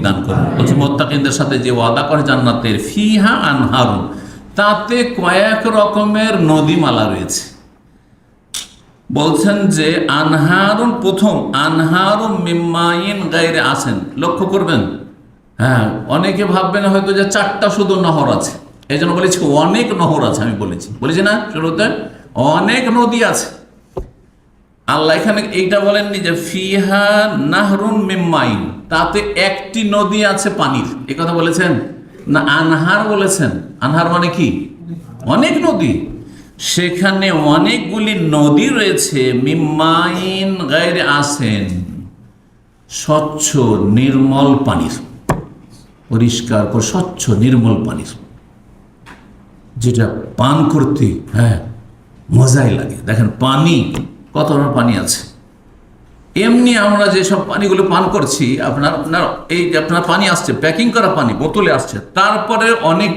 দান করুন। বলছে, মোত্তাকিনদের সাথে যে ওয়াদা করে জান্নাতের, ফিহা আনহারুন, তাতে কয়েক রকমের নদীমালা রয়েছে। বলছেন যে, আনহারুন প্রথম, আনহারুন মিম্মাইন গাইরে আসেন লক্ষ্য করবেন? হ্যাঁ অনেকে ভাববেন হয়তো যে চারটা শুধু নহর আছে। এই জন্য বলেছি, অনেক নহর আছে, আমি বলেছি। বলেছি না শুরুতে? অনেক নদী আছে। আল্লাহ এখানে এইটা বলেননি যে ফিহা নাহরুন মিম্মাইন তাতে একটি নদী আছে পানির। এ কথা বলেছেন? না, আনহার বলেছেন। আনহার মানে কি? অনেক নদী। সেখানে অনেকগুলি নদী রয়েছে মিম্মাইন গাইরে আসেন স্বচ্ছ নির্মল পানির। পরিষ্কার করে স্বচ্ছ নির্মল পানির। যেটা পান করতে হ্যাঁ মজাই লাগে। দেখেন পানি কত ধরনের পানি আছে? এমনি আমরা যেসব পানিগুলো পান করছি, আপনার আপনার এই যে আপনার পানি আসছে প্যাকিং করা পানি, বোতলে আসছে, তারপরে অনেক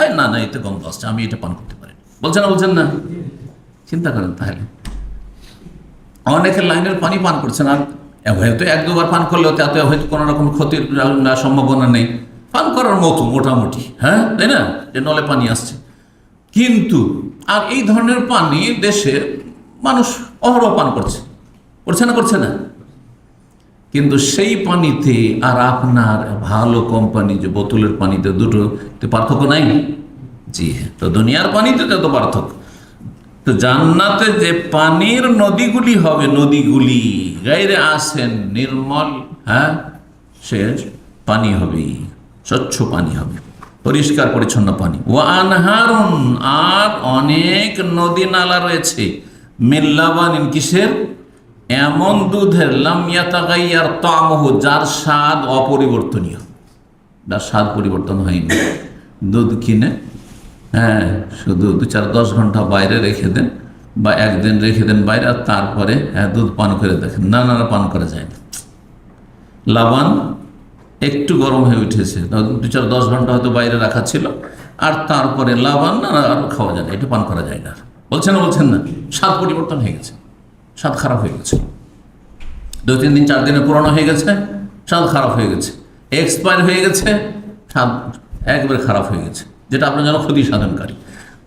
আয়, না না, এতে গন্ধ আসছে, আমি এটা পান করতে পারি বলছেন না বলছেন না? চিন্তা করেন তাহলে। অনেকে লাইনের পানি পান করছেন, আর হয়তো এক দুবার পান করলেও তাতে হয়তো কোনো রকম ক্ষতির সম্ভাবনা নেই। পান করার মতো মোটামুটি হ্যাঁ তাই না? যে নলে পানি আসছে। কিন্তু, আর এই ধরনের পানি দেশের মানুষ অহরহ পান করছে। করছে না করছে না। কিন্তু সেই পানিতে আর আপনার ভালো কোম্পানি যে বোতলের পানিতে দুটো পার্থক্য নাই? জি হ্যাঁ তো দুনিয়ার পানিতে তো পার্থক্য। তো জান্নাতে যে পানির নদীগুলি হবে, নদীগুলি গাইরে আসেন নির্মল হ্যাঁ? সে পানি হবে স্বচ্ছ পানি হবে, পরিষ্কার পরিচ্ছন্ন পানি। ও আনহারুন, আর অনেক নদী নালা রয়েছে। মিল্লাবানিন কিসের? এমন দুধের লামিয়াতাগাইয়ার তামহ যার স্বাদ অপরিবর্তনীয়। যার স্বাদ পরিবর্তন হয়নি। দুধ কিনে হ্যাঁ শুধু দু চার দশ ঘণ্টা বাইরে রেখে দেন বা একদিন রেখে দেন বাইরে আর তারপরে হ্যাঁ দুধ পান করে দেখেন। না না পান করা যায় না। লাবান একটু গরম হয়ে উঠেছে। দু চার দশ ঘণ্টা হয়তো বাইরে রাখা ছিল আর তারপরে লাবান না, আর খাওয়া যায় না। এটা পান করা যায় না। বলছেন না বলছেন না। স্বাদ পরিবর্তন হয়ে গেছে। স্বাদ খারাপ হয়ে গেছে। দু তিন দিন, চার দিনে পুরনো হয়ে গেছে, স্বাদ খারাপ হয়ে গেছে। এক্সপায়ার হয়ে গেছে, স্বাদ একবারে খারাপ হয়ে গেছে। যেটা আপনার জন্য ক্ষতি সাধনকারী।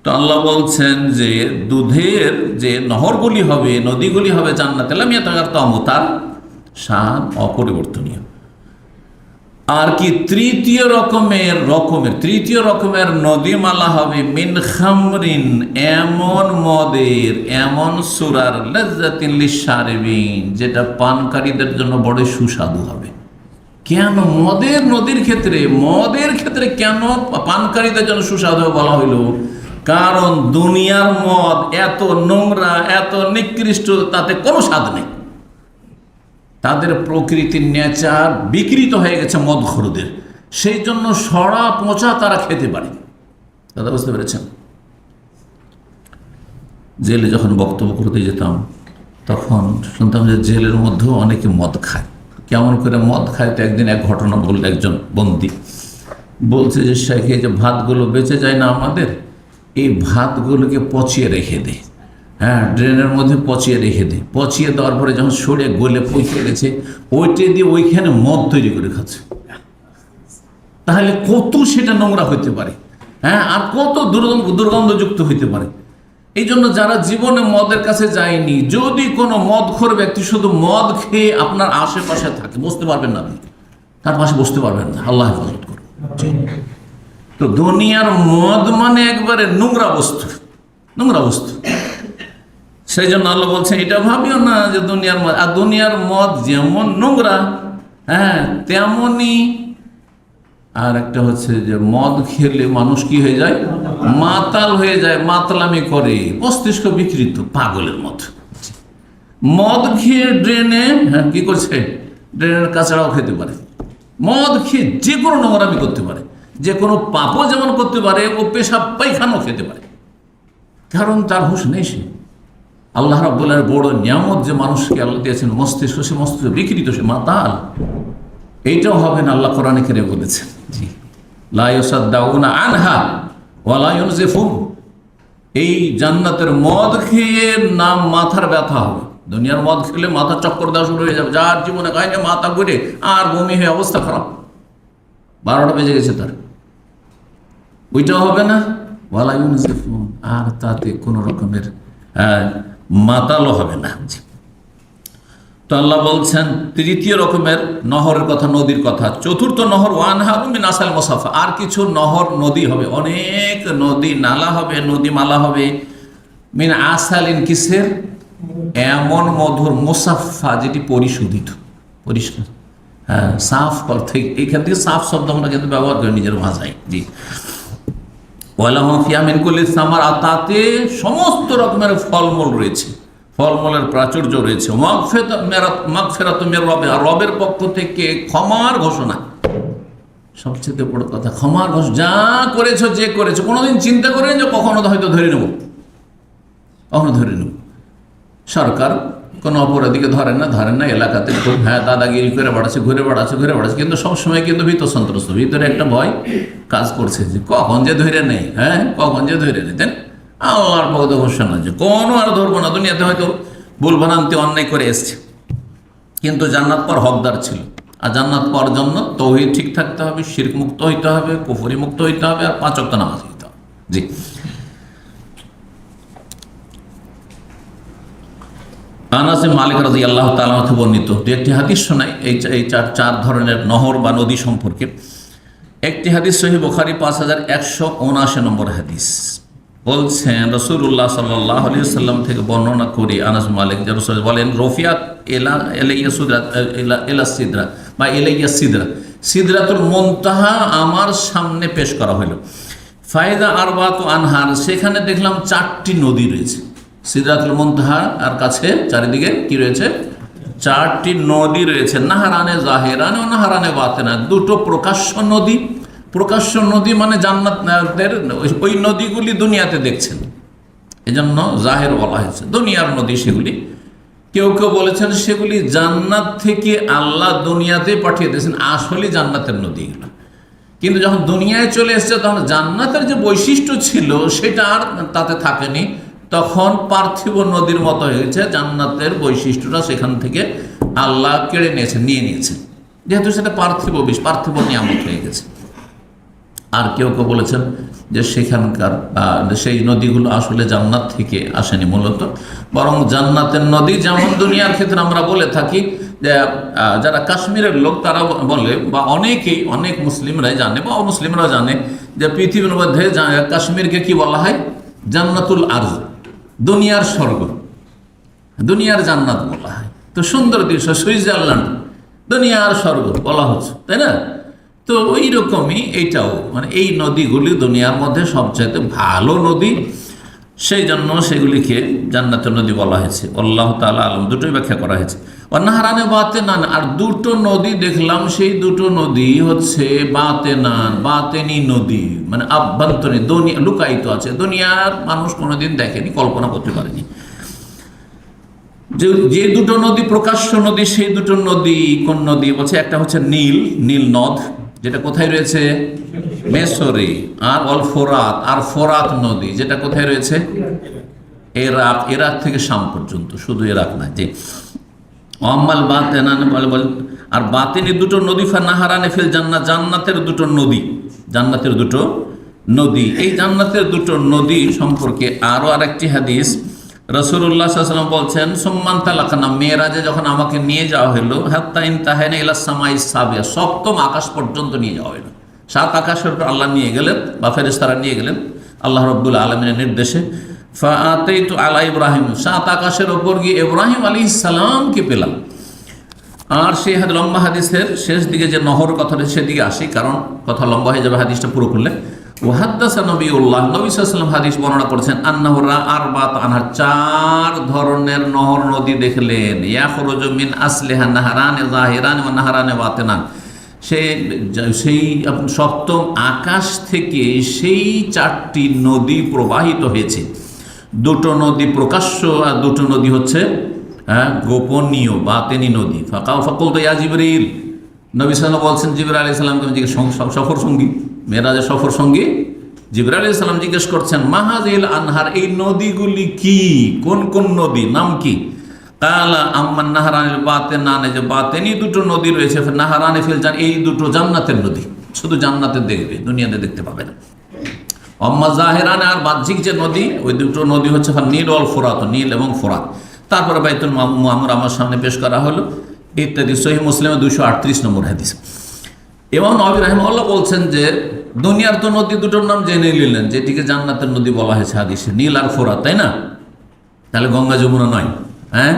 তো আল্লাহ বলছেন যে, দুধের যে নহরগুলি হবে, নদীগুলি হবে জান্নাতে লামিয়া তাগার তম তার স্বাদ অপরিবর্তনীয়। আর কি তৃতীয় রকমের রকমের, তৃতীয় রকমের নদীমালা হবে মিন খামরিন, এমন মদের, এমন সুরার লজ্জাতিন যেটা পানকারীদের জন্য বড় সুস্বাদু হবে। কেন? মদের নদীর ক্ষেত্রে, মদের ক্ষেত্রে কেন পানকারীদের জন্য সুস্বাদু বলা হইল? কারণ দুনিয়ার মদ এত নোংরা, এত নিকৃষ্ট, তাতে কোনো স্বাদ নেই। তাদের প্রকৃতির নেচার বিকৃত হয়ে গেছে মদখরুদের সেই জন্য সরা পচা তারা খেতে পারে দাদা, বুঝতে পেরেছেন? জেলে যখন বক্তব্য করতে যেতাম, তখন শুনতাম যে জেলের মধ্যেও অনেকে মদ খায়। কেমন করে মদ খায়, তো একদিন এক ঘটনা বলল একজন বন্দি। বলছে যে এই যে ভাতগুলো বেঁচে যায় না আমাদের? এই ভাতগুলোকে পচিয়ে রেখে দেয় হ্যাঁ ড্রেনের মধ্যে পচিয়ে রেখে দেয় পচিয়ে দেওয়ার পরে যখন সরে গলে পচে গেছে, ওইটা দিয়ে ওইখানে মদ তৈরি করে খাচ্ছে। তাহলে কত সেটা নোংরা হইতে পারে? হ্যাঁ আর কত দুর্গন্ধ দুর্গন্ধযুক্ত হইতে পারে? এই জন্য যারা জীবনে মদের কাছে যায়নি, যদি কোনো মদখোর ব্যক্তি শুধু মদ খেয়ে আপনার আশেপাশে থাকে বসতে পারবেন না আপনি। তার পাশে বসতে পারবেন না। আল্লাহ হেফাজত করুন। তো দুনিয়ার মদ মানে একবারে নোংরা বস্তু। নোংরা বস্তু। সেই জন্য আল্লাহ বলছেন, এটা ভাবিও না যে দুনিয়ার মদ আর দুনিয়ার মদ যেমন নোংরা হ্যাঁ তেমনই আর একটা হচ্ছে যে মদ খেলে মানুষ কি হয়ে যায়? মাতাল হয়ে যায়, মাতলামি করে, মস্তিষ্ক বিকৃত, পাগলের মতো। মদ খেয়ে ড্রেনে হ্যাঁ কি করছে? ড্রেনের কাছাড়াও খেতে পারে। মদ খেয়ে যে কোনো নোংরামি করতে পারে। যে কোনো পাপও যেমন করতে পারে, ও পেশাব পায়খানাও খেতে পারে। কারণ তার হুশ নেই সে। আল্লাহ রাবুল্লাহ বড় নিয়ামত যে মানুষকে আল্লাহ দিয়েছেন মস্তিষ্ক সে মস্তিষ্ক বিকৃত সে মাতাল। এইটাও হবে না আল্লাহ কোরআনে কেড়ে বলেছেন। জি। লাইসাদ্দাউনা আনহা ওয়ালায়ন জেফুন এই জান্নাতের মদ খেয়ে নাম মাথার ব্যথা হবে। দুনিয়ার মদ খেলে মাথা চক্কর দেওয়া শুরু হয়ে যাবে। যার জীবনে কাহিনী মাথা ঘুরে আর বমি হয়ে অবস্থা খারাপ। বারোটা বেজে গেছে তার। ওইটাও হবে না? ওয়ালা ইউনিসেফুন আর তাতে কোনো রকমের আহ, মাতালও হবে না। তো আল্লাহ বলছেন, তৃতীয় রকমের নহরের কথা, নদীর কথা। চতুর্থ নহর ওয়ান হারুমিন আসাল মোসাফা। আর কিছু নহর, নদী হবে। অনেক নদী, নালা হবে, নদী মালা হবে। মিন আসালিন কিসের? এমন মধুর মোসাফা যেটি পরিশোধিত। পরিষ্কার। হ্যাঁ সাফ অর্থে এইখান থেকে সাফ শব্দ আমরা কিন্তু ব্যবহার করি নিজের ভাষায়। জি। ওয়ালাহফিয়ামিন করলে সামার, আর তাতে সমস্ত রকমের ফলমূল রয়েছে। ফলমূলের প্রাচুর্য রয়েছে। মাগফেরাত মের রবে, আর রবের পক্ষ থেকে ক্ষমার ঘোষণা। সবচেয়ে বড় কথা, ক্ষমার ঘোষণা যা করেছ, যে করেছ, কোনোদিন চিন্তা করেন যে কখনো হয়তো ধরে নেব। কখনো ধরে নেব। সরকার কোনো অপরাধীকে ধরেন না ধরেন না, এলাকাতে খুব হ্যাঁ দাদাগিরি করে বেড়াচ্ছে, ঘুরে বেড়াচ্ছে ঘুরে বেড়াচ্ছে, কিন্তু সবসময় কিন্তু ভীত সন্ত্রস্ত ভিতরে একটা ভয় কাজ করছে যে কখন যে ধরে নেই হ্যাঁ কখন যে ধরে নেই, দেন আল্লাহর পক্ষ ঘোষণা যে কোনো আর ধরবো না, দুনিয়াতে হয়তো ভুল ভ্রান্তি, অন্যায় করে এসছে। কিন্তু জান্নাত পর হকদার ছিল। আর জান্নাত পাওয়ার জন্য তৌহিদ ঠিক থাকতে হবে, শির্ক মুক্ত হইতে হবে, কুফরি মুক্ত হইতে হবে, আর পাঁচ অক্ত নামাজ হইতে হবে। জি। আনাসে মালিক রাজি আল্লাহ তালামতে বর্ণিত। একটি হাদিস শোনাই, এই এই চার চার ধরনের নহর বা নদী সম্পর্কে। একটি হাদিস সহি বোখারি পাঁচ হাজার একশো উনআশি নম্বর হাদিস। বলছেন রসুল্লাহ সাল্লাহ আলী সাল্লাম থেকে বর্ণনা করি, আনাস মালিক যে রসুল বলেন, রফিয়াত এলা এলাইয়া সুদরাত এলা এলা সিদরা, বা এলাইয়া সিদরা, সিদরাতুল মন্তাহা আমার সামনে পেশ করা হইল। ফায়দা আরবাত আনহার, সেখানে দেখলাম চারটি নদী রয়েছে। সিদরাতুল মন্তাহা, আর কাছে চারিদিকে কি রয়েছে? চারটি নদী রয়েছে, নাহারানে জাহেরানে ও নাহারানে বাতেনা, দুটো প্রকাশ্য নদী। প্রকাশ্য নদী মানে জান্নাতের ওই নদীগুলি দুনিয়াতে দেখছেন। এজন্য জাহের বলা হয়েছে, দুনিয়ার নদী সেগুলি। কেউ কেউ বলেছেন সেগুলি জান্নাত থেকে আল্লাহ দুনিয়াতে পাঠিয়ে দিয়েছেন আসলে জান্নাতের নদীগুলো কিন্তু যখন দুনিয়ায় চলে এসেছে, তখন জান্নাতের যে বৈশিষ্ট্য ছিল, সেটা আর তাতে থাকেনি। তখন পার্থিব নদীর মতো হয়েছে, জান্নাতের বৈশিষ্ট্যটা সেখান থেকে আল্লাহ কেড়ে নিয়েছেন নিয়ে নিয়েছেন যেহেতু সেটা পার্থিব বিষ পার্থিব নিয়ামত হয়ে গেছে। আর কেউ কেউ বলেছেন যে সেখানকার সেই নদীগুলো আসলে জান্নাত থেকে আসেনি মূলত। বরং জান্নাতের নদী যেমন দুনিয়ার ক্ষেত্রে আমরা বলে থাকি যে যারা কাশ্মীরের লোক তারা বলে, বা অনেকেই, অনেক মুসলিমরাই জানে বা অমুসলিমরা জানে যে পৃথিবীর মধ্যে কাশ্মীরকে কি বলা হয়? জান্নাতুল আর্জ। দুনিয়ার স্বর্গ। দুনিয়ার জান্নাত বলা হয়। তো সুন্দর দৃশ্য, সুইজারল্যান্ড। দুনিয়ার স্বর্গ বলা হচ্ছে, তাই না? তো ওই রকমই এইটাও মানে এই নদীগুলি দুনিয়ার মধ্যে সবচাইতে ভালো নদী। সেই জন্য সেগুলিকে জান্নাতের নদী বলা হয়েছে। আল্লাহ তালা আলম দুটোই ব্যাখ্যা করা হয়েছে। অন্নাহারানে বাতে নান আর দুটো নদী দেখলাম, সেই দুটো নদী হচ্ছে বাতে নান বাতেনি নদী মানে আভ্যন্তরীণ দুনিয়া লুকায়িত আছে। দুনিয়ার মানুষ কোনোদিন দেখেনি, কল্পনা করতে পারেনি। যে যে দুটো নদী, প্রকাশ্য নদী, সেই দুটো নদী কোন নদী? বলছে, একটা হচ্ছে নীল নীল নদ, যেটা কোথায় রয়েছে? মেসরে, আর অল ফোরাত, আর ফোরাত নদী, যেটা কোথায় রয়েছে? এরাক এরাক থেকে শাম পর্যন্ত, শুধু এরাক না যে অম্মাল বাতেনান বলে আর বাতেনি দুটো নদী, ফা নাহারানে ফেল জান্নাত, জান্নাতের দুটো নদী। জান্নাতের দুটো নদী। এই জান্নাতের দুটো নদী সম্পর্কে আরও আরেকটি হাদিস। রসুল্লাহ সাল্লাম বলছেন, সম্মান তালাকানা, মেয়েরাজে যখন আমাকে নিয়ে যাওয়া হলো হাত্তা ইন তাহেনা ইলা সামাই সাবিয়া সপ্তম আকাশ পর্যন্ত নিয়ে যাওয়া হলো সাত আকাশের আল্লাহ নিয়ে গেলেন, বা ফেরেস্তারা নিয়ে গেলেন, আল্লাহ রব্বুল আলমিনের নির্দেশে। আলা ইব্রাহিম। সাত আকাশের ওপর গিয়ে ইব্রাহিম আলী ইসালামকে পেলাম। আর সেই লম্বা হাদিসের শেষ দিকে যে নহর কথাটা সেদিকে আসি, কারণ কথা লম্বা হয়ে যাবে, হাদিসটা পুরো করলে নবী উল্লাহ হাদিস বর্ণনা আর বাত আনহার, চার ধরনের নহর নদী দেখলেন। আসলেহা নাহারানে নাহারানে বাতেনান। সেই সপ্তম আকাশ থেকে সেই চারটি নদী প্রবাহিত হয়েছে। দুটো নদী প্রকাশ্য আর দুটো নদী হচ্ছে হ্যাঁ গোপনীয়, বাতেনি নদী। ফাঁকা ফাকুল তো ইয়া জিবরিল। নবী সাল্লাম বলছেন জিবর আলি সাল্লামকে জিজ্ঞেস সং- সফর সঙ্গী? মেয়েরাজের সফর সঙ্গী? জিবর আলি সাল্লাম জিজ্ঞেস করছেন মাহাজিল আনহার, এই নদীগুলি কি? কোন কোন নদী? নাম কি? কালা আম্মান নাহারানের বাতে নানে যে বাতেনি দুটো নদী রয়েছে নাহারানে ফিল এই দুটো জান্নাতের নদী। শুধু জান্নাতে দেখবে দুনিয়াতে দেখতে পাবে না। অম্মা জাহেরান আর বাহ্যিক যে নদী, ওই দুটো নদী হচ্ছে নীল অল ফোরাত, নীল এবং ফোরাত। তারপরে বাইতুল মামুর আমার সামনে পেশ করা হলো। ইত্যাদি। সহি মুসলিমের দুশো আটত্রিশ নম্বর হাদিস। এবং নবী রাহিমাল্লাহ বলছেন যে, দুনিয়ার তো নদী দুটোর নাম জেনে নিলেন, যেটিকে জান্নাতের নদী বলা হয়েছে হাদিসে। নীল আর ফোরাত, তাই না? তাহলে গঙ্গা যমুনা নয় হ্যাঁ?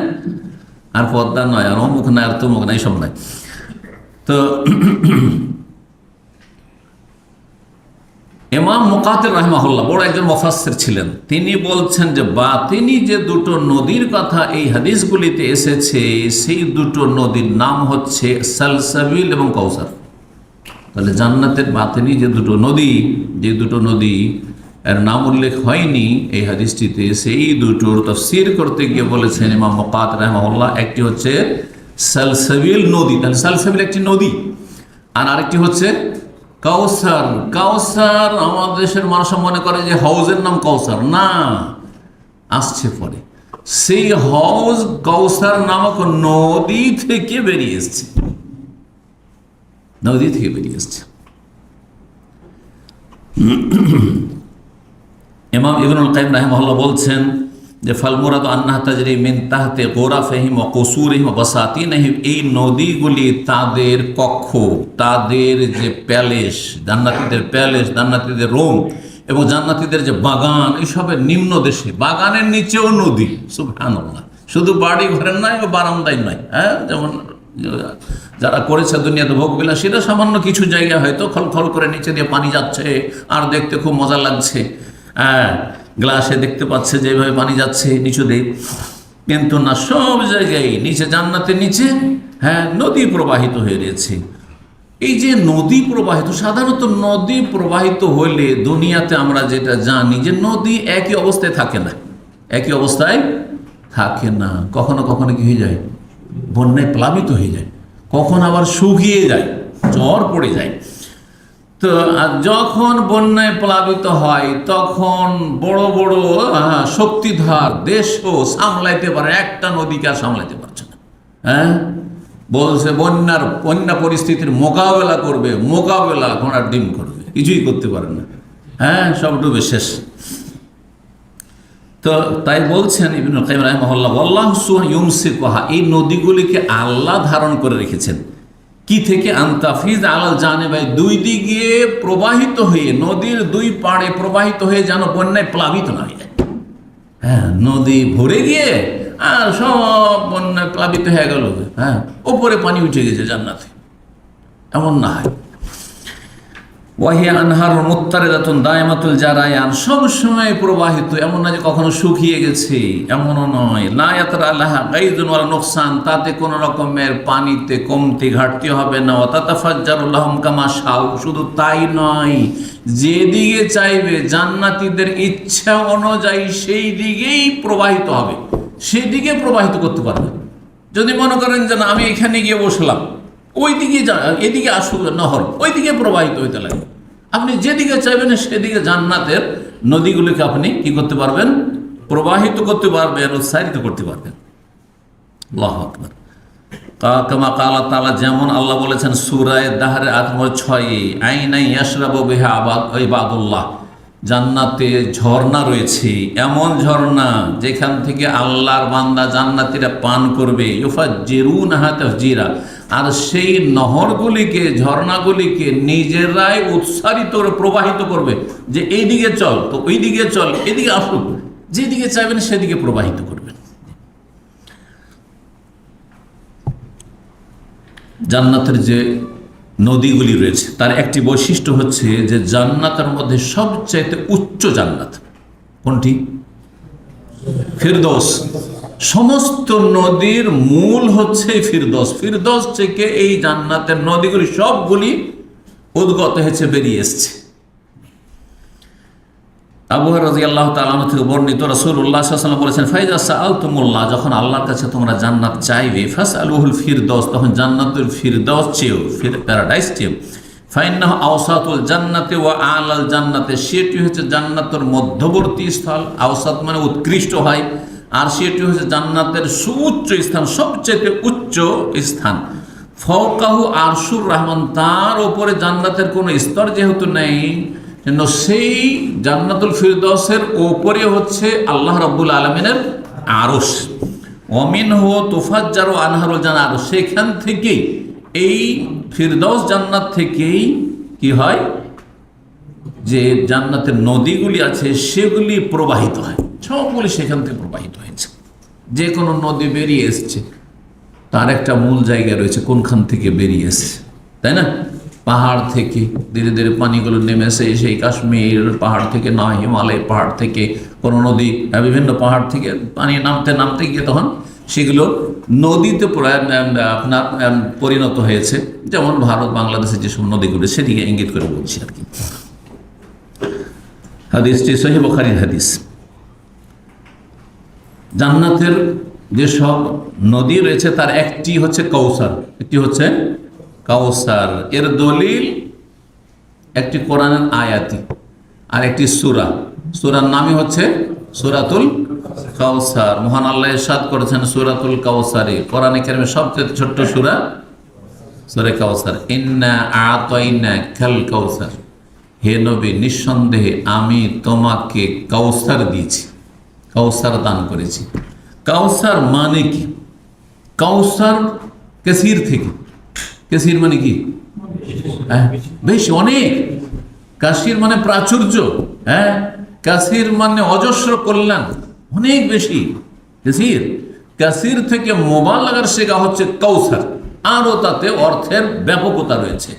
আর পদ্মা নয়, আর অমুক নয়, আর তমুক নয়, এইসব নয়। তো এমাম মুকাতের রহমাহুল্লাহ বড় একজন মফাসের ছিলেন। তিনি বলছেন যে বা তিনি যে দুটো নদীর কথা এই হাদিসগুলিতে এসেছে, সেই দুটো নদীর নাম হচ্ছে সালসাবিল এবং কৌসার তাহলে জান্নাতের বাতিনি যে দুটো নদী, যে দুটো নদী, এর নাম উল্লেখ হয়নি এই হাদিসটিতে। সেই দুটোর তফসির করতে গিয়ে বলেছেন ইমাম মকাত রহমাল্লাহ একটি হচ্ছে সালসাবিল নদী। তাহলে সালসাবিল একটি নদী, আর আরেকটি হচ্ছে কাউসার কাউসার আমাদের দেশের মানুষ মনে করে যে হাউজের নাম কাউসার। না, আসছে পরে। সেই হাউজ কাউসার নামক নদী থেকে বেরিয়ে এসছে। নদী থেকে বেরিয়ে এসছে। ইমাম ইবনুল কাইম রাহিমহল্লা বলছেন যে ফালমুরাদ আন্না তাজরি মিন তাহতে গোরাফেহিম ও কসুরহিম বাসাতিনহিম, এই নদীগুলি তাদের কক্ষ, তাদের যে প্যালেস, জান্নাতীদের প্যালেস, জান্নাতীদের রোম এবং জান্নাতীদের যে বাগান এইসবের নিম্ন দেশে, বাগানের নিচেও নদী, সুবহানাল্লাহ। শুধু বাড়ি ঘরের নয় ও বারান্দায় নয় হ্যাঁ? যেমন, যারা করেছে দুনিয়াতে ভোগ বিলাসীরা, সামান্য কিছু জায়গা হয়তো খলখল করে নিচে দিয়ে পানি যাচ্ছে, আর দেখতে খুব মজা লাগছে হ্যাঁ? গ্লাসে দেখতে পাচ্ছে যে এইভাবে পানি যাচ্ছে, নিচু দিয়ে। কিন্তু না, সব জায়গায় নিচে, জান্নাতের নিচে হ্যাঁ নদী প্রবাহিত হয়ে রয়েছে। এই যে নদী প্রবাহিত, সাধারণত নদী প্রবাহিত হলে দুনিয়াতে আমরা যেটা জানি যে নদী একই অবস্থায় থাকে না। একই অবস্থায় থাকে না। কখনো কখনো কি হয়ে যায়? বন্যায় প্লাবিত হয়ে যায়। কখন আবার শুকিয়ে যায় জ্বর পড়ে যায়। তো যখন বন্যায় প্লাবিত হয়, তখন বড় বড় শক্তিধর দেশও সামলাইতে পারে, একটা নদীকে আর সামলাইতে পারছে না? হ্যাঁ? বলছে বন্যার, বন্যা পরিস্থিতির মোকাবেলা করবে, মোকাবেলা ঘোড়ার ডিম করবে, কিছুই করতে পারে না। হ্যাঁ সব ডুবে শেষ। তো তাই বলছেন ইবিন কাইম রাহমহল্লা আল্লাহ ইউমসি কহা এই নদীগুলিকে আল্লাহ ধারণ করে রেখেছেন। কি থেকে আন্তাফিজ আলাল জানে ভাই দুই দিকে প্রবাহিত হয়ে, নদীর দুই পাড়ে প্রবাহিত হয়ে যেন বন্যায় প্লাবিত না হয়ে হ্যাঁ নদী ভরে গিয়ে, আর সব বন্যায় প্লাবিত হয়ে গেল। হ্যাঁ ওপরে পানি উঠে গেছে জান্নাতে। এমন না হয়। ওয়াহিয়া আনহার মুত্তারে দাতুন দায়মাতুল জারায়ান। সবসময় প্রবাহিত, এমন না যে কখনো শুকিয়ে গেছে, এমনও নয়। লায়াতার আল্লাহ গাইদুন ওয়ালা নোকসান, তাতে কোনো রকমের পানিতে কমতি, ঘাটতি হবে না। ওয়াতাতাফাজ্জারুল্লাহম কামা শাও শুধু তাই নয়, যেদিকে চাইবে জান্নাতীদের ইচ্ছা অনুযায়ী সেই দিকেই প্রবাহিত হবে। সেই দিকে প্রবাহিত করতে পারবে যদি মনে করেন যে না, আমি এখানে গিয়ে বসলাম ওই দিকে এদিকে আসুক নহর ওই দিকে প্রবাহিত হইতে লাগে। আপনি যেদিকে চাইবেন সেদিকে জান্নাতের নদীগুলিকে আপনি কি করতে পারবেন? প্রবাহিত করতে পারবেন, উৎসাহিত করতে পারবেন। যেমন আল্লাহ বলেছেন সুরায় দাহারে আত্ম ছয়, আইনাই ইয়াসরাবু বিহা আবাদ ইবাদুল্লাহ, জান্নাতে ঝর্ণা রয়েছে, এমন ঝর্ণা যেখান থেকে আল্লাহর বান্দা জান্নাতিরা পান করবে। ইউফা জেরুন জিরা আর সেই নহরগুলিকে, ঝর্ণাগুলিকে নিজেরাই উৎসারিত প্রবাহিত করবে যে এইদিকে চল, তো ওই দিকে চল, এদিকে আসুক যেদিকে চাইবেন সেদিকে প্রবাহিত করবেন। জান্নাতের যে নদীগুলি রয়েছে, তার একটি বৈশিষ্ট্য হচ্ছে যে জান্নাতের মধ্যে সবচাইতে উচ্চ জান্নাত কোনটি? ফিরদোস। সমস্ত নদীর মূল হচ্ছে ফিরদোস। ফিরদোস থেকে এই জান্নাতের নদীগুলি সবগুলি উদ্গত হয়েছে, বেরিয়ে এসছে। থেকে বর্ণিত সাল্লাম বলেছেন, ফাইজা যখন তোমরা জান্নাত চাইবে আলুহুল তখন জান্নাতে ও আলাল জান্নাতে সেটি হচ্ছে জান্নাতের মধ্যবর্তী স্থল। আওসাত মানে উৎকৃষ্ট হয়। আর সেটি হচ্ছে জান্নাতের সুউচ্চ স্থান সবচেয়ে উচ্চ স্থান। ফকাহু আরশুর রহমান, তার ওপরে জান্নাতের কোনো স্তর যেহেতু নেই সেই জান্নাতুল ফিরদৌসের ওপরে হচ্ছে আল্লাহ রব্বুল আলমিনের আরস অমিন হো তোফাজ্জার ও আনহারুল জান আরস সেখান থেকেই, এই ফিরদৌস জান্নাত থেকেই কি হয়? যে জান্নাতের নদীগুলি আছে, সেগুলি প্রবাহিত হয়। সবগুলি সেখান থেকে প্রবাহিত হয়েছে। যে কোনো নদী বেরিয়ে এসছে। তার একটা মূল জায়গা রয়েছে, কোনখান থেকে বেরিয়ে এসছে, তাই না? পাহাড় থেকে, ধীরে ধীরে পানিগুলো নেমে এসে সেই কাশ্মীর পাহাড় থেকে না, হিমালয় পাহাড় থেকে, কোনো নদী বিভিন্ন পাহাড় থেকে পানি নামতে নামতে গিয়ে তখন সেগুলো নদীতে আপনার পরিণত হয়েছে। যেমন ভারত, বাংলাদেশের যেসব নদীগুলো, সেদিকে ইঙ্গিত করে বলছি আর কি। হাদিসটি সহি বখারির হাদিস। জান্নাতের যেসব নদী রয়েছে, তার একটি হচ্ছে কৌসার একটি হচ্ছে কাউসার। এর দলিল একটি কোরআনের আয়াতি আর একটি সুরা। সুরার নামই হচ্ছে সুরাতুল কাউসার। মহান আল্লাহ ইরশাদ করেছেন সুরাতুল কাউসারে। কোরআনে কেরমে সবচেয়ে ছোট্ট সুরা সুরে কাউসার। ইন্না আতইনা খাল কাউসার। হে নবী, নিঃসন্দেহে আমি তোমাকে কাউসার দিয়েছি। কাউসার দান করেছি। কাউসার মানে কি? কাউসার কেসির থেকে। কেসির মানে কি? হ্যাঁ, বেশ অনেক। কাশির মানে প্রাচুর্য হ্যাঁ? কাশির মানে অজস্র কল্যাণ অনেক বেশি। কাসির কাসির থেকে মোবাইল লাগার শেখা হচ্ছে কৌসার আরও তাতে অর্থের ব্যাপকতা রয়েছে।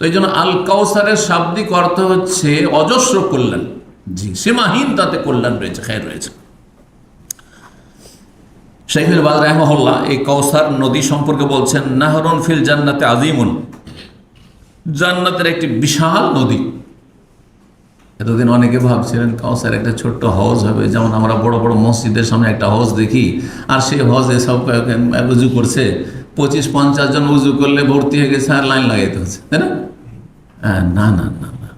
তো এই জন্য আল কাউসারের শাব্দিক অর্থ হচ্ছে অজস্র কল্যাণ। জি সীমাহীন তাতে কল্যাণ রয়েছে খায় রয়েছে। শেখুল বাদ রহমহল্লা এই কৌসার নদী সম্পর্কে বলছেন নাহরুন ফিল জান্নাতে আজিমুন জান্নাতের একটি বিশাল নদী। এতদিন অনেকে ভাবছিলেন কাউসার একটা ছোট্ট হজ হবে। যেমন আমরা বড় বড় মসজিদের সামনে একটা হজ দেখি আর সেই হজে সব উজু করছে। পঁচিশ পঞ্চাশ জন উজু করলে ভর্তি হয়ে গেছে আর লাইন লাগাইতে হচ্ছে তাই না? হ্যাঁ, না না না না।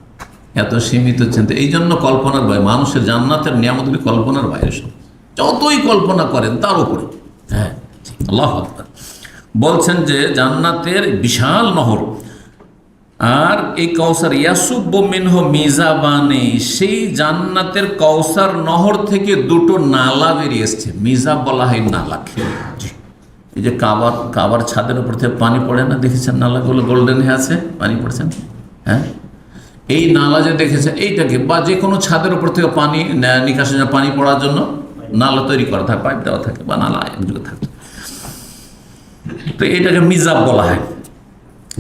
এত সীমিত চিন্তা। এই জন্য কল্পনার বাইরে মানুষের জান্নাতের নিয়ামতগুলি কল্পনার বাইরে সব যতই কল্পনা করেন তার উপরে। হ্যাঁ। বলছেন যে জান্নাতের বিশাল নহর, আর এই কৌসার ইয়াসুব্ব মিনহ মিজাবানে, সেই জান্নাতের কৌসার নহর থেকে দুটো নালা বেরিয়ে এসছে। মিজাব বলা হয় নালা। এই যে কাবার কাবার ছাদের উপর থেকে পানি পড়ে না? দেখেছেন নালাগুলো গোল্ডেন হয়ে আছে? পানি পড়ছেন হ্যাঁ? এই নালা যে দেখেছেন এইটাকে বা যে কোনো ছাদের উপর থেকে পানি নে- নিকাশের পানি পড়ার জন্য নালা তৈরি করা থাকে, পাইপ দেওয়া থাকে বা নালা একযোগে থাকে। তো এটাকে মিজাব বলা হয়।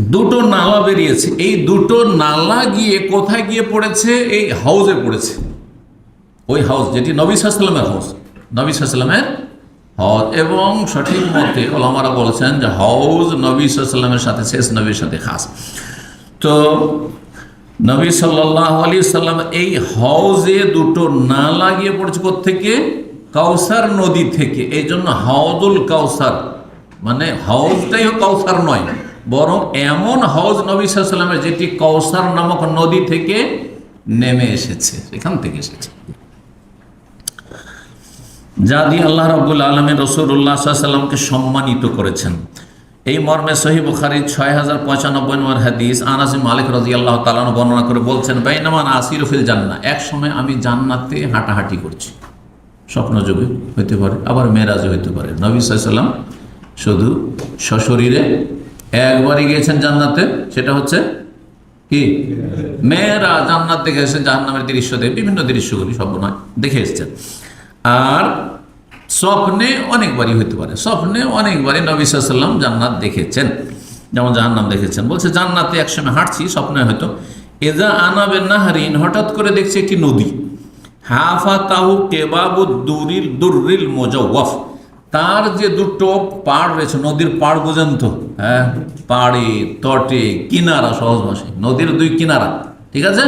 দুটো নালা বেরিয়েছে। এই দুটো নালা গিয়ে কোথায় গিয়ে পড়েছে? এই হাউজে পড়েছে। ওই হাউস যেটি নবী সাল্লামের হাউস নবী সাল্লামের হজ। এবং সঠিক মতে ওলামারা বলেছেন যে হাউজ নবী সাল্লামের সাথে শেষ, নবীর সাথে খাস। তো নবী সাল্লাহ আলী সাল্লাম এই হাউজে দুটো না লাগিয়ে পড়েছে থেকে কাউসার নদী থেকে, এই জন্য হাউদুল কাউসার মানে হাউজটাই কাউসার নয়, বরং এমন হাউজ নবী সাল্লামের যেটি কৌসার নামক নদী থেকে নেমে এসেছে, এখান থেকে এসেছে। যা দিয়ে আল্লাহ রব্বুল আলমী রসুল্লাহ সাল্লামকে সম্মানিত করেছেন। এই মর্মে সহি বুখারি ছয় হাজার পঁচানব্বই নম্বর হাদিস, আনাসি মালিক রাজি আল্লাহ তালান বর্ণনা করে বলছেন বাইনামান আসির ফিল জান্না এক সময় আমি জান্নাতে হাঁটাহাঁটি করছি। স্বপ্নযোগে হইতে পারে, আবার মেরাজে হইতে পারে। নবী সাল্লাম শুধু সশরীরে একবারই গিয়েছেন জান্নাতে, সেটা হচ্ছে কি? মেয়েরা জান্নাত দেখে এসেছেন জাহান্নামের দৃশ্য দেখে, বিভিন্ন দৃশ্যগুলি সব নয় দেখে এসেছেন। আর স্বপ্নে অনেকবারই হইতে পারে, স্বপ্নে অনেকবারই নবী সাল্লাম জান্নাত দেখেছেন। যেমন জাহান্নাম দেখেছেন, বলছে, জান্নাতে একসময় হাঁটছি, স্বপ্নে হয়তো এজা আনাবে নাহারিন হঠাৎ করে দেখছি একটি নদী। হাফা তাহু কেবাবু দুরিল দুরিল মোজাওয়াফ। তার যে দুটো পাড় রয়েছে, নদীর পাড় পর্যন্ত হ্যাঁ? পাড়ে, তটে, কিনারা সহজ ভাষায়। নদীর দুই কিনারা, ঠিক আছে?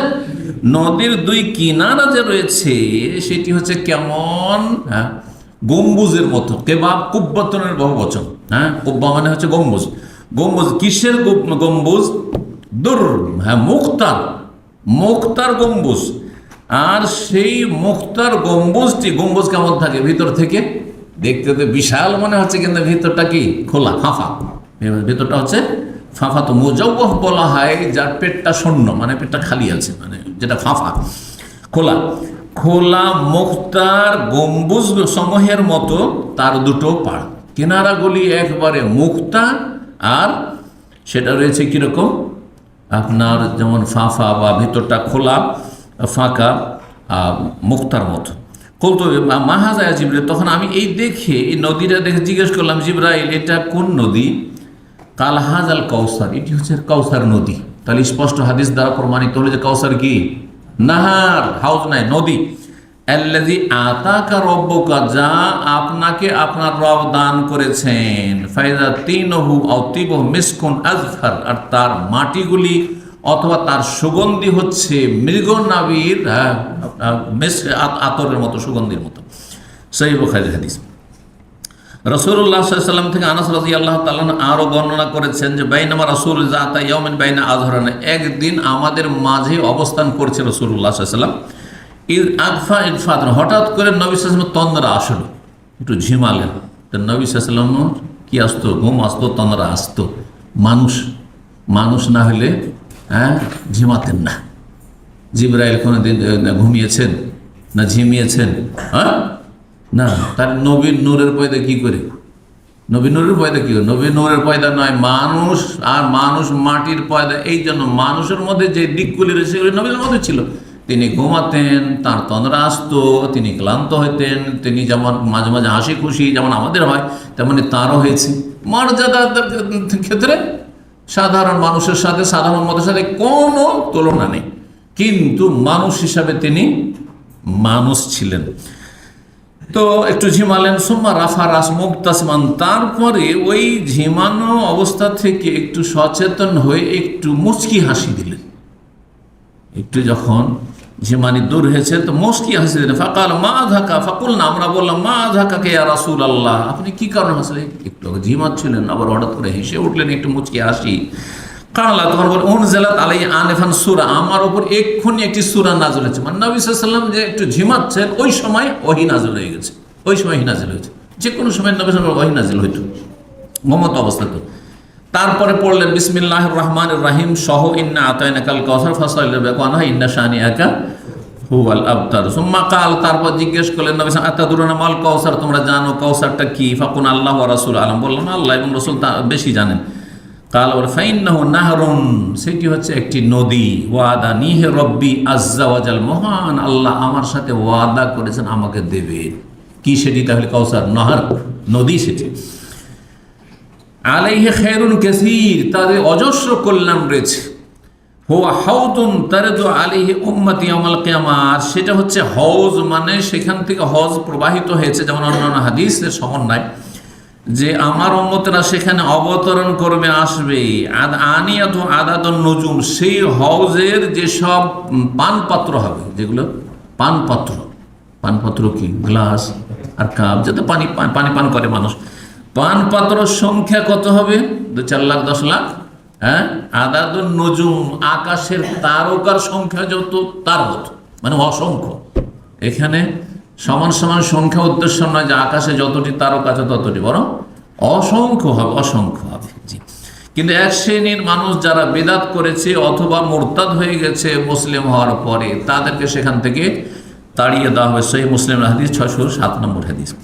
নদীর দুই কিনারা যে রয়েছে, সেটি হচ্ছে কেমন? হ্যাঁ? গম্বুজের মতো, কেবাব কুব্বতনের বহু বচন। হ্যাঁ? কুব্বা মানে হচ্ছে গম্বুজ। গম্বুজ কিসের গম্বুজ? দুর হ্যাঁ মুক্তার। মুক্তার গম্বুজ। আর সেই মুক্তার গম্বুজটি, গম্বুজ কেমন থাকে ভিতর থেকে? দেখতে তো বিশাল মনে হচ্ছে, কিন্তু ভিতরটা কি? খোলা, ফাঁফা। ভেতরটা হচ্ছে ফাঁফা তো মোজাউহ বলা হয়, যার পেটটা শূন্য মানে পেটটা খালি আছে মানে যেটা ফাঁফা। খোলা। খোলা মুক্তার গম্বুজ সমূহের মতো তার দুটো পাড়। কিনারাগুলি একবারে মুক্তা আর সেটা রয়েছে কীরকম? আপনার যেমন ফাঁফা বা ভিতরটা খোলা ফাঁকা মুক্তার মতো। কলতো মাহাজায়া জিব্রাইল তখন আমি এই দেখে, এই নদীটা দেখে জিজ্ঞেস করলাম, জিব্রাইল, এটা কোন নদী? কাল হাজাল কৌসার এটি হচ্ছে কৌসার নদী। তাহলে স্পষ্ট হাদিস দ্বারা প্রমাণিত হলো যে কৌসার কি? নাহার হাউস নাই, নদী। আল্লাযী আতাকা রব্বুকা, যা আপনাকে আপনার রব দান করেছেন। ফাইদা তিনহু আও তিবহু মিসকুন আজফার আর তার মাটিগুলি অথবা তার সুগন্ধি হচ্ছে আপনার আত- আতরের মতো, সুগন্ধির মতো। সেই বোখারি হাদিস। রসুল্লাহ সাল্লাম থেকে আনাস রাজি আল্লাহ তালন আরও বর্ণনা করেছেন যে, বাইনামা রসুল জাতা ইয়মিন বাইনা আজহরান, একদিন আমাদের মাঝে অবস্থান করছে রসুল্লাহ সাল্লাম। ঈদ আকফা ইরফাত হঠাৎ করে নবী সাল্লাম তন্দ্রা আসলো। একটু ঝিমালেন তো নবী সাল্লাম কি আসতো? ঘুম আসতো, তন্দ্রা আসতো। মানুষ মানুষ না হলে হ্যাঁ? ঝিমাতেন না। জিব্রাইল কোনো দিন ঘুমিয়েছেন, না ঝিমিয়েছেন হ্যাঁ? না তার নবীন নূরের পয়দা কি করে? নবী নূরের পয়দা কি করে? নবী নূরের পয়দা নয়, মানুষ আর মানুষ মাটির পয়দা। এই জন্য মানুষের মধ্যে যে দিকগুলি রয়েছে সেগুলি নবীর মধ্যে ছিল। তিনি ঘুমাতেন, তার তন্দ্রা আসতো, তিনি ক্লান্ত হইতেন তিনি যেমন মাঝে মাঝে হাসি খুশি যেমন আমাদের হয়, তেমনি তারও হয়েছে। মর্যাদার ক্ষেত্রে সাধারণ মানুষের সাথে, সাধারণ মতের সাথে কোনো তুলনা নেই। কিন্তু মানুষ হিসাবে তিনি মানুষ ছিলেন। তো একটু ঝিমালেন, সোম্মা রাফা রাস মুক্তাসমান তারপরে ওই ঝিমানো অবস্থা থেকে একটু সচেতন হয়ে একটু মুচকি হাসি দিলেন। একটু যখন ঝিমানি দূর হয়েছে, তো মুচকি হাসি দিলেন, ফাকাল, মা ধাকা ফাকুল আমরা বললাম, মা ধাকা কে আর রাসুল আল্লাহ আপনি কি কারণে হাসলেন? একটু ঝিমাচ্ছিলেন আবার হঠাৎ করে হেসে উঠলেন, একটু মুচকি হাসি। কালা তখন বলে উন জেলাত আলাই আনেফান সুরা। আমার ওপর এক্ষুনি একটি সুরা নাজল হয়েছে। মানে নবী সাল্লাম যে একটু ঝিমাচ্ছেন ওই সময় ওহি নাজল হয়ে গেছে। ওই সময় হি নাজিল হয়েছে। যে কোনো সময় নবী সাল্লাম ওহি নাজিল হইত। মমত অবস্থা তো। তারপরে পড়লেন বিসমিল্লাহ রহমান রাহিম, সহ ইন্না আতায়না কাল কৌসার ফাসাইল ইন্না শানি হুয়াল আবতার। কাল, তারপর জিজ্ঞেস করলেন কৌসার তোমরা জানো কি? ফাকুন আল্লাহ আলম বললাম আল্লাহ তা বেশি জানেন। কাল সেটি হচ্ছে একটি নদী। ওয়াদা নিহে মহান আল্লাহ আমার সাথে ওয়াদা করেছেন, আমাকে দেবে কি সেটি তাহলে কৌসার নহর নদী সেটি। আলাইহে খেরুন কেসির, তাদের অজস্র কল্যাণ রয়েছে। হুয়া হাউতুন তারে তো আলিহে উম্মতি আমাল কেমা সেটা হচ্ছে হজ মানে সেখান থেকে হজ প্রবাহিত হয়েছে, যেমন অন্যান্য হাদিসের সমন্বয়, যে আমার উম্মতরা সেখানে অবতরণ করবে, আসবে। আদ আনিয়াত আদাত নজুম, সেই হজের যেসব পানপাত্র হবে, যেগুলো পানপাত্র পানপাত্র কি? গ্লাস আর কাপ, যাতে পানি পানি পান করে মানুষ। পানপাত্র সংখ্যা কত হবে? দু চার লাখ, দশ লাখ? হ্যাঁ? আদাদ নজুম, আকাশের তারকার সংখ্যা যত, তার মতো। মানে অসংখ্য। এখানে সমান সমান সংখ্যা উদ্দেশ্য নয় যে আকাশে যতটি তারকা আছে ততটি, বরং অসংখ্য হবে অসংখ্য হবে। জি। কিন্তু এক শ্রেণির মানুষ যারা বেদাত করেছে অথবা মোরতাদ হয়ে গেছে মুসলিম হওয়ার পরে, তাদেরকে সেখান থেকে তাড়িয়ে দেওয়া হবে সেই মুসলিম হাদিস ছয়শো সাত নম্বর হাদিস।